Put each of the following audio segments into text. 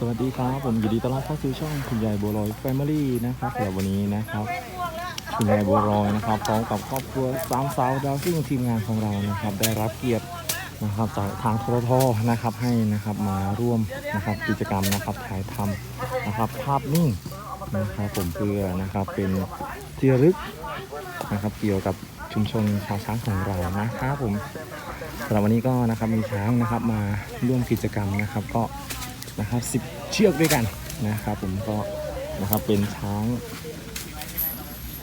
สวัสดีครับ ผมยินดีต้อนรับเข้าสู่ช่องคุณยายบัวลอยแฟมิลี่นะครับสำหรับวันนี้นะครับคุณยายบัวลอยนะครับพร้อมกับครอบครัวสามสาวดาวซิ่งทีมงานของเรานะครับ ได้รับเกียรตินะครับจากทางทรทนะครับให้นะครับมาร่วมนะครับกิจกรรมนะครับถ่ายทำนะครับภาพนิ่งนะครับผมเพื่อนะครับเป็นที่ระลึกนะครับเกี่ยวกับชุมชนชาวช้างของเรานะครับผมสำหรับวันนี้ก็นะครับมีช้างนะครับมาร่วมกิจกรรมนะครับก็นะครับสิบ เชือกด้วยกันนะครับผมก็นะครับเป็นช้าง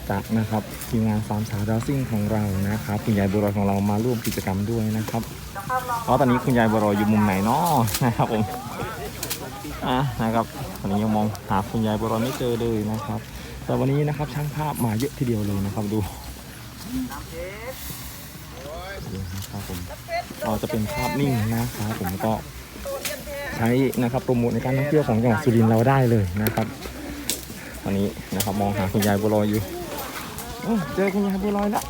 จากนะครับทีมงานสามสาวดาวซิ่งของเรานะครับคุณยายบัวรอยของเรามาร่วมกิจกรรมด้วยนะครับเพราะตอนนี้คุณยายบัวรอยอยู่มุมไหนเนาะนะครับผมอะนะครับตอนนี้ยังมองหาคุณยายบัวรอยไม่เจอเลยนะครับ แต่วันนี้นะครับช่างภาพมาเยอะทีเดียวเลยนะครับดูดูนะครับผมก็จะเป็นภาพนิ่งนะครับผมก็ ใช้นะครับโปรโมทในการท่องเที่ยวของจังหวัดสุรินทร์เราได้เลยนะครับตอนนี้นะครับมองหาคุณยายบัวลอยอยู่เจอคุณยายบัวลอยแล้ว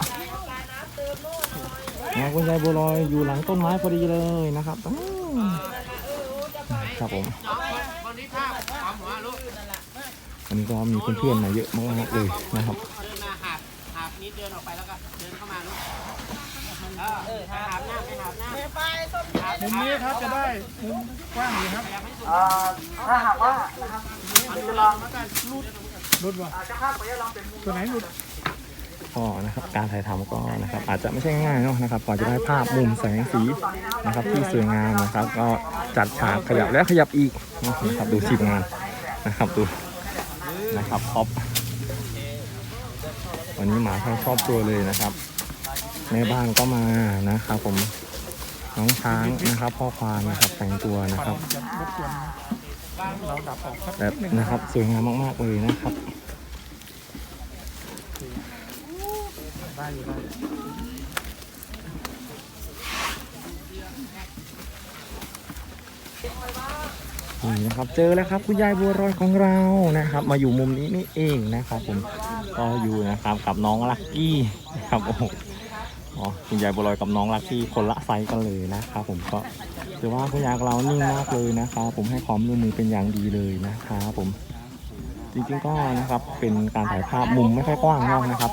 นะคุณยายบัวลอยอยู่หลังต้นไม้พอดีเลยนะครับอืมครับผมวันนี้ก็มีเพื่อนๆมาเยอะมากเลยนะครับเดินมาหาบหาบนิดเดินออกไปแล้วก็เดินเข้ามาลูก เออหาบหน้าไม่หาบหน้ามุมนี้ครับจะได้มุมกว้างอยู่ครับถ้าหากว่ารุดว่ะตัวไหนรุดก็นะครับการถ่ายทำก็นะครับอาจจะไม่ใช่ง่ายเนาะนะครับกว่าจะได้ภาพมุมแสงสีนะครับที่สวยงามนะครับ ก็จัดฉากขยับแล้วขยับอีกนะครับดูทีมงานนะครับดูนะครับท็อปวันนี้หมาทั้งครอบครัวเลยนะครับ แม่บ้านก็มานะครับผมน้องช้างนะครับ พ่อควานนะครับแต่งตัวนะครับเราดับออกสักแบบนะครับสวยงามมากๆเลยนะครับได้อยู่ได้นี่นะครับเจอแล้วครับคุณยายบัวรอยของเรานะครับ มาอยู่มุมนี้นี่เองนะครับ ผมก็อยู่นะครับกับน้องลักกี้นะครับโอ้ คุณยายบัวรอยกับน้องลักกี้คนละไซส์กันเลยนะครับผมก็ถือว่าคุณยายเรานิ่งมากเลยนะครับผมให้ความร่วมมือเป็นอย่างดีเลยนะครับผมจริงๆก็นะครับเป็นการถ่ายภาพมุมไม่ค่อยกว้างมากนะครับ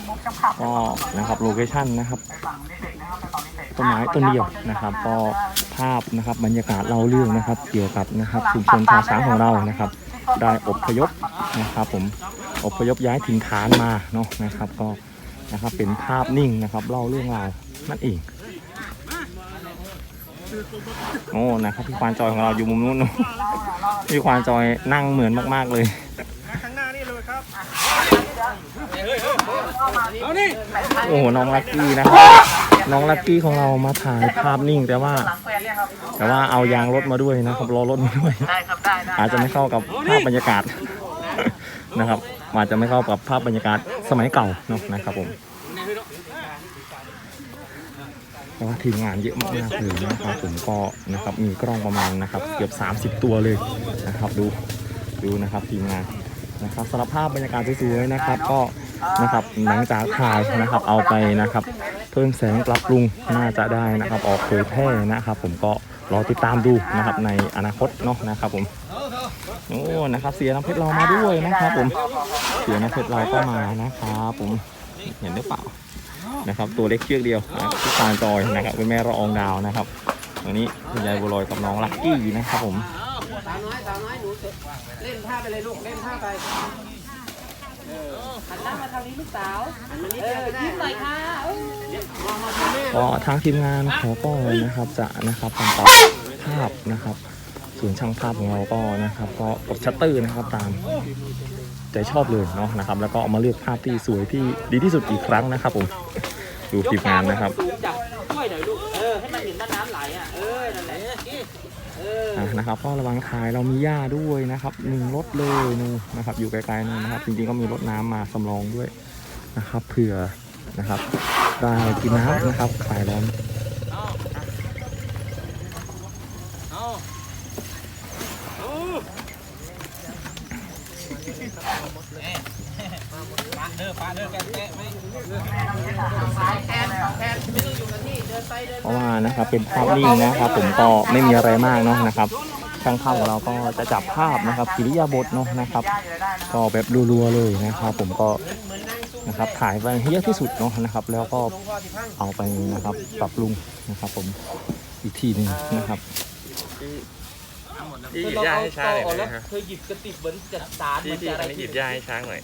ก็นะครับโลเคชั่นนะครับต้นไม้ต้นเดียวนะครับ ก็ภาพนะครับบรรยากาศเล่าเรื่องนะครับ เกี่ยวกับนะครับชุมชนชาช้างของเรานะครับ ได้อบพยพนะครับ ผมอบพยพย้ายถิ่นฐานมาเนาะนะครับ ก็ นะครับเป็นภาพนิ่งนะครับเล่าเรื่องราวนั่นเองโอ้นะครับพี่ควานจอยของเราอยู่มุมนู้นเนอะพี่ควานจอยนั่งเหมือนมาก ๆเลยข้างหน้านี่เลยครับโอ้โหน้องลักกี้นะครับน้องลักกี้ของเรามาถ่ายภาพนิ่งแต่ว่าหลังแฟนเนี่ยครับแต่ว่าเอายางรถมาด้วยนะครับรอรถมาด้วยได้ครับได้ได้อาจจะไม่เข้ากับภาพบรรยากาศนะครับ อาจจะไม่เข้ากับภาพบรรยากาศสมัยเก่าเนอะนะครับผมแต่ว่าทีมงานเยอะมากเลยนะครับผมก็นะครับมีกล้องประมาณนะครับเกือบ 30 ตัวเลยนะครับดูดูนะครับทีมงานนะครับสำหรับภาพบรรยากาศสวยๆนะครับ ก็นะครับหลังจากถ่ายนะครับเอาไปนะครับ เพิ่มแสงปรับปรุงน่าจะได้นะครับ ออกเผยแพร่นะครับ ผมก็รอติดตามดูนะครับในอนาคตเนาะนะครับผม โอ้นะครับ เสียน้ำเพชรเรามาด้วยนะครับผมเสียน้ำเพชรเราก็มานะครับผมเห็นหรือเปล่านะครับ ตัวเล็กเชือกเดียวนะที่ตาจอยนะครับเป็นแม่ระอองดาวนะครับวันนี้คุณยายบัวลอยกับน้องลักกี้นะครับผมสาวน้อยสาวน้อยหนูเล่นท่าไปเลยลูกเล่นท่าไปหันหน้ามาทางนี้ลูกสาวหันมานิดเอเดียวอก็ได้ยิ้มหน่อยค่ะเออมองมาที่แม่ก็ทางทีมงานเขาก็นะครับจะนะครับทำตัดภาพนะครับ ส่วนช่างภาพของเราก็นะครับก็กดชัตเตอร์นะครับตามใจชอบเลยเนาะนะครับ แล้วก็เอามาเลือกภาพที่สวยที่ดีที่สุดอีกครั้งนะครับผมดูทีมงานนะครับช่วยหน่อยลูกเออให้มันเห็นน้ำไหลอะเออนั่นแหละนะครับก็ระวังท้ายเรามีหญ้าด้วยนะครับหนึ่งรถเลยนู่นนะครับ อยู่ไกลๆนู่นนะครับจริงๆก็มีรถน้ำมาสำรองด้วยนะครับเผื่อนะครับได้กินน้ำนะครับคลายร้อน เดินปลาเดินแกะแกะไม่ แทนแทนไม่ต้องอยู่กับที่ เดิ นไปเดินเพราะว่านะครับ เป็นภาพนิ่งนะครับ ผมก็ไม่มีอะไรมากเนาะนะครับช่างภาพของเราก็จะจับภาพนะครับกิริยาบถเนาะนะครับ ก็แบบรัวๆเลยนะครับ ผมก็นะครับถ่ายไปให้เยอะที่สุดเนาะนะครับ แล้วก็เอาไปนะครับปรับปรุงนะครับ ผมอีกทีหนึงนะครับพี่หยิบหญ้าให้ช้างหน่อยแล้วนะฮะเคยหยิบกระติบเหมือนจัดสารเหพี่มือนพี่จะอะไรอันนี้หยิบหญ้าให้ช้างหน่อย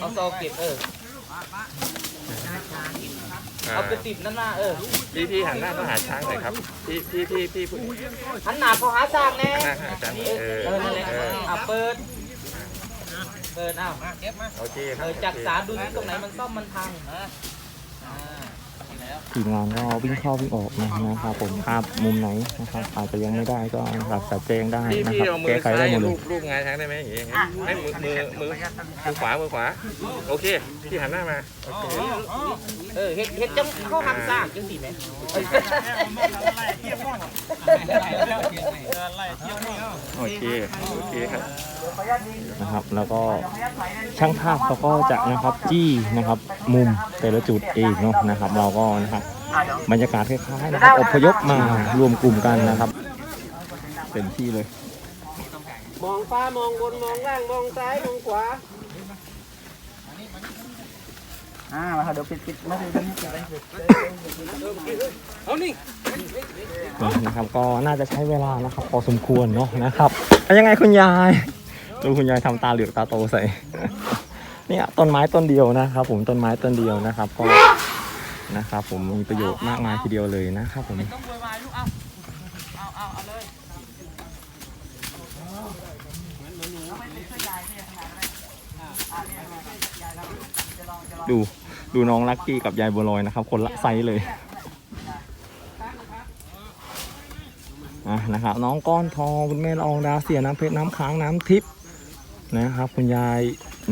เอาซอเก็บเอออ่า เอากระติบนั่นมาเออพี่พี่หันหน้าเข้าหาช้างหน่อยครับ พี่พี่พี่พี่พูดหันหน้าเขาหาสร้างแน่หันหน้าเข้าหาช้างเอเอออเออนั่นแหละเอออะเปิดเปิดอ้าวโอเคคเอรับอจักสารดูที่ตรงไหนมันซ่อมมันพังทีมงานก็วิ่งเข้าวิ่งออกนะนะครับผมภาพมุมไหนนะครับอาจจะยังไม่ได้ก็นะครับจัดแจงได้พี่นะพี่ครับเอามืแก้อไขซ้าได้ยหมดเลลูยกลูกงายช้างได้ไหมอย่างเงี้ยให้มือมือมือมือขวามือขวา โอเค พี่หันหน้ามาโอเคเออเฮ็ดเฮ็ดจังเข้าทำสร้างจังสิไหมโอเค โอเคครับนะครับ แล้วก็ช่างภาพเขาก็จะนะครับจี้นะครับมุมแต่ละจุดเองเนาะนะครับ เราก็นะครับบรรยากาศคล้ายๆนะครับอพยพมารวมกลุ่มกันนะครับ เต็มที่เลย มองฟ้ามองบนมองล่างมองซ้ายมองขวา อ่ามาครับเดี๋ยวปิดปิดไม่ได้ไม่ได้เอานี่นะครับก็น่าจะใช้เวลานะครับพอสมควรเนาะนะครับแล้วยังไงคุณยายดูคุณยายทำตาเหลือกตาโตใส่เนี่ยต้นไม้ต้นเดียวนะครับ ผมต้นไม้ต้นเดียวนะครับก็นะครับ ผมมีประโยชน์มากมายทีเดียวเลยนะครับผม ต้องโวยวายลูกเอาเอาเอาเอาเลย ดูดูน้องลักกี้กับยายบัวลอยนะครับ คนละไซส์เลยอะนะครับ น้องก้อนทองคุณแม่ละอองดาวเสียน้ำเพชรน้ำค้างน้ำทิพย์นะครับ คุณยาย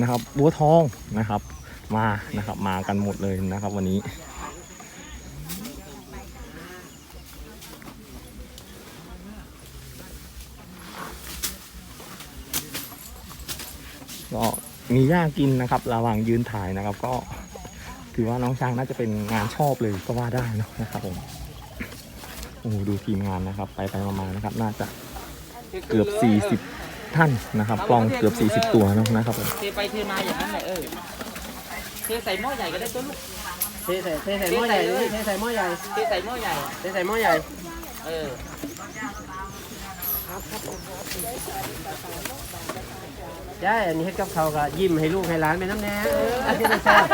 นะครับบัวทองนะครับ มานะครับ มากันหมดเลยนะครับ วันนี้ก็ มีหญ้ากินนะครับ ระหว่างยืนถ่ายนะครับ ก็ถือว่าน้องช้างน่าจะเป็นงานชอบเลยก็ว่าได้เนอะนะครับผมโอ้โหดูทีมงานนะครับ ไปไปมาๆนะครับ น่าจะเกือบ 40 ท่านนะครับกล้องเกือบ 40 ตัวเนอะนะครับผมเทไปเทมาอย่างนั้นแหละเออเทใส่หม้อใหญ่ก็ได้ตัวลูกเทใส่เทใส่หม้อใหญ่เลยเทใส่หม้อใหญ่เทใส่หม้อใหญ่เทใส่หม้อใหญ่เออ ใช่อันนี้เฮ็ดกับเขาวก็ยิ้มให้ลูกให้หลานไปน้ำแน่เออเฮ็ดให้แซ่บ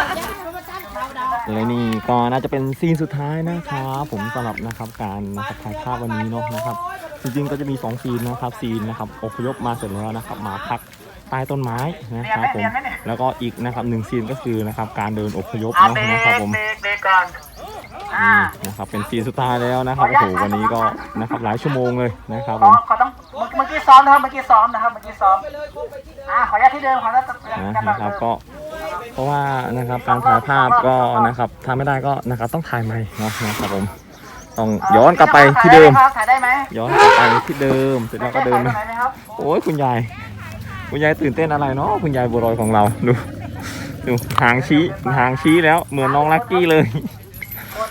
และนี่ก็น่าจะเป็นซีนสุดท้ายนะครับผมสำหรับนะครับการนะครับถ่ายภาพวันนี้เนาะนะครับ จริงๆก็จะมีสองซีนนะครับซีนนะครับอพยพมาเสร็จแล้วนะครับมาพักใต้ต้นไม้นะครับผมแล้วก็อีกนะครับหนึ่งซีนก็คือนะครับการเดินอพยพอ่าเนาะเบรนะครับกผมเบรกเบรกก่อนอ่านี่นะครับเป็นซีนสุดท้ายแล้วนะครับโอ้โหวันนี้ก็นะครับหลายชั่วโมงเลยนะครับขผอมขอต้อง เมื่อกี้ซ้อมนะครับเมื่อกี้ซ้อมนะครับเมื่อกี้ซ้อมอ่าขออนุญาตที่เดิมขออนุญาตนะการนะครับก็เพราะว่านะครับการถ่ายภาพก็นะครับทำไม่ได้ก็นะครับต้องถ่ายใหม่เนาะนะครับผมต้องย้อนกลับไปที่เดิมถ่ายได้ไหมย้อนกลับไปที่เดิมเสร็จแล้วก็เดินถ่ายได้ไหมครับโอ้ยคุณยาย คุณยายตื่นเต้นอะไรเนาะคุณยายบัวลอยของเราดูดูหางชี้หางชี้แล้วเหมือนน้องลักกี้เลย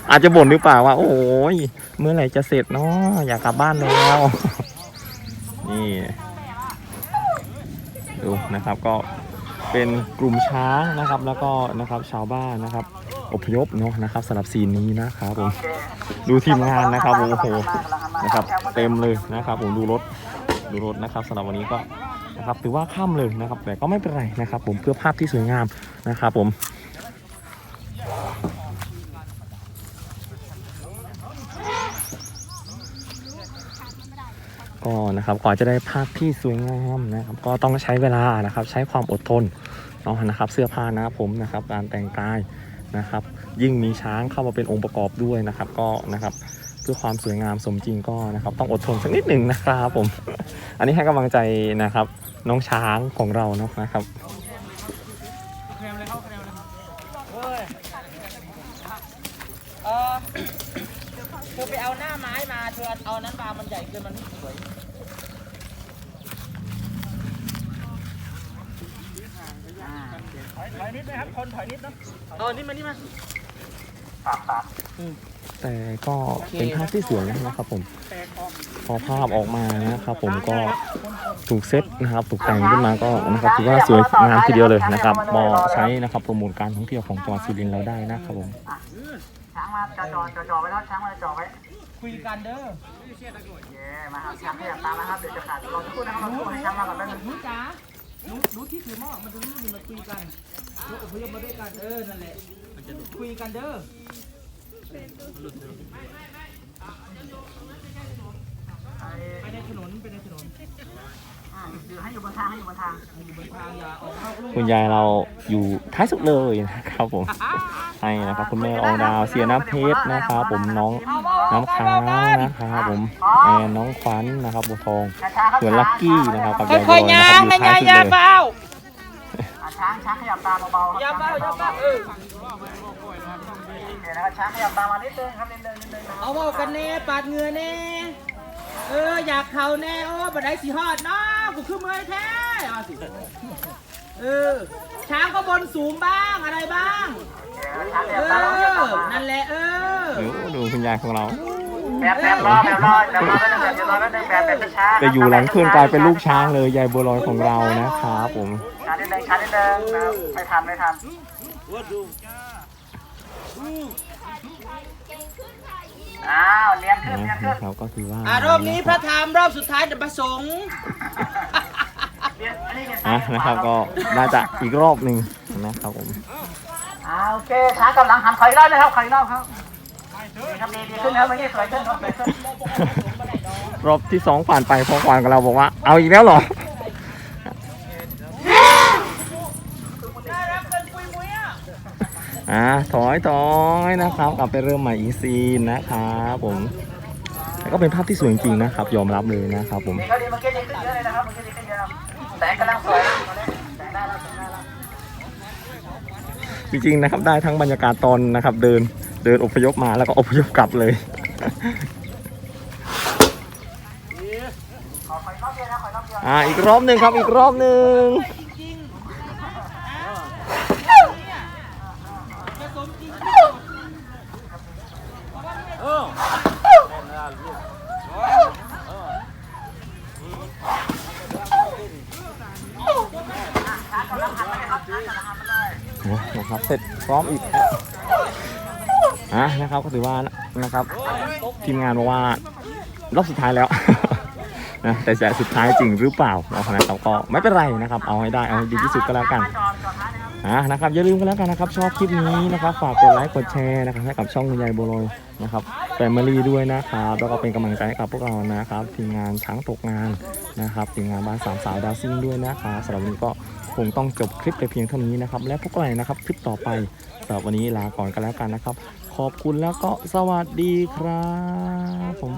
อาจจะบ่นหรือเปล่าว่า โอ้ยเมื่อไหร่จะเสร็จเนาะอยากกลับบ้านแล้ว นี่ดูนะครับก็เป็นกลุ่มช้างนะครับ แล้วก็นะครับชาวบ้านนะครับอพยพเนาะนะครับสำหรับซีนนี้นะครับผมดูทีมงานนะครับโอ้โหนะครับเต็มเลยนะครับ ผมดูรถดูรถนะครับสำหรับวันนี้ก็นะครับถือว่าค่ำเลยนะครับ แต่ก็ไม่เป็นไรนะครับ ผมเพื่อภาพที่สวยงามนะครับ ผม ก็นะครับก่อนจะได้ภาพที่สวยงามนะครับ ก็ต้องใช้เวลานะครับ ใช้ความอดทนเนาะนะครับ เสื้อผ้านะผมนะครับ การแต่งกายนะครับ ยิ่งมีช้างเข้ามาเป็นองค์ประกอบด้วยนะครับ ก็นะครับเพื่อความสวยงามสมจริงก็นะครับ ต้องอดทนสักนิดหนึ่งนะครับผม อันนี้ให้กำลังใจนะครับ น้องช้างของเราเนาะนะครับเออ เธอไปเอาหน้าไม้มา เธอเอานั้นมามันใหญ่เกินมันไม่สวย ถอยนิดนะครับ คนถอยนิดเนาะเอาอันนี้มา นี่มา แต่ก็เป็นภาพที่สวยนะครับผมแตกออกพอภาพออกมานะครับผมก็ถูกเซตนะครับถูกแต่งขึ้นมาก็นะครับถือว่าสวยงามทีเดียวเลยนะครับมอใช้นะครับโปรโมทการท่องเที่ยวของจังหวัดสุรินทร์เราได้นะครับผม ช้างมาจอจอจอจอไว้แล้วช้างมาจอไว้คุยกันเด้อเย้มาครับช้างขยับตามนะครับเดี๋ยวจะขาดรอสักครู่นะครับรอสักครู่ให้ช้างมาก่อนแป๊บนึงหนูจ๋าหนูหนูที่ถือหม้อมันตรงนี้นี่มาคุยกันหนูอพยพมาด้วยกันเออนั่นแหละคุยกันเด้อไปในถนนไปในถนน อยู่ให้อยู่บนทางให้อยู่บนทางคุณยายเราอยู่ท้ายสุดเลยนะครับผมให้นะครับคุณแม่อองดาวเสียน้ำเพชรนะครับผมน้องน้ำค้างนะครับผมแอนน้องขวัญนะครับบัวทองส่วนลักกี้นะครับกับยายบค่อยนะครับอยู่ท้ายสุดเลยช้างช้างขยับตาเบาๆครับช้าอย่าเฝ้าเออโอเคนะครับช้างขยับตามานิดนึงครับนิดนึงนิดนึงเอาเฝ้ากันแน่ปาดเงือแน่เอออยากเข่าแน่โอ้บัดไดสีฮอดเนาะ กูคือเมื่อยแท้เอาสิเออช้างก็บนสูงบ้างอะไรบ้างช้างขเอยับตามมาขยับตามอมานั่นแหละ เออ ดูดูคุณยายของเรา แบบแบบรอแบบรอแบบรอแป๊บนึงแบบรอแป๊บนึงแบบแบบช้าๆไปอยู่หลังเพื่อนกลายเป็นลูกช้างเลยยายบัวลอยของเรานะครับผม ช้านิดนึงช้านิดนึงนะครับไม่ทันไม่ทันอ้าวเนียนขึ้นเนียนขึ้นนะครับก็คือว่าอ่ารอบนี้พระธรรมรอบสุดท้ายจะประสงค์เนียน อันนี้เนียนอะนะครับก็น่าจะอีกรอบหนึ่งนะครับผมอ่าโอเคช้างกำลังหันถอยรอบนะครับถอยรอบครับดีครับดีดีขึ้นครับเมื่อกี้สวยขึ้นครับสวยขึ้นรอบที่สองผ่านไปพอขวานกับเราบอกว่า เอาอีกแล้วเหรออ่าถอยถอยนะครับ กลับไปเริ่มใหม่อีกซีนนะครับผมแล้วก็เป็นภาพที่สวยจริงๆนะครับ ยอมรับเลยนะครับผมดีครับดีเมื่อกี้ดีขึ้นเยอะเลยนะครับเมื่อกี้ดีขึ้นเยอะครับแสงกำลังสวยนะแสงได้แล้วแสงได้แล้วจริงๆนะครับได้ทั้งบรรยากาศตอนนะครับเดินเดินอพยพมาแล้วก็อพยพกลับเลย ขอถอยรอบเดียวนะถอยรอบเดียว อ่าอีกรอบหนึ่งครับอีกรอบหนึ่ง ผสมจริง นะค ร็จพร้อมอีกอะนะครับก็ถือว่านะครับ ทีมงานบอกว่ารอบสุดท้ายแล้วนะแต่จะสุดท้ายจริงหรือเปล่านะครับก็ไม่เป็นไรนะครับ เอาให้ได้เอาให้ดีที่สุดก็แล้วกันอดจอดท้ายนะครับอะนะครับอย่าลืมกันแล้วกันนะครับ ชอบคลิปนี้นะครับฝากกดไลค์กดแชร์นะครับให้กับช่องคุณยายโบโรยนะครับแฟมิลี่ด้วยนะครับแล้วก็เป็นกำลังใจให้กับพวกเรานะครับทีมงานช้างตกงานนะครับทีมงานบ้านสามสาวดาวซิ่งด้วยนะครับสำหรับวันนี้ก็ คงต้องจบคลิปแต่เพียงเท่านี้นะครับ และพวกเรานะครับคลิปต่อไปสำหรับวันนี้ลาก่อนกันแล้วกันนะครับ ขอบคุณแล้วก็สวัสดีครับผม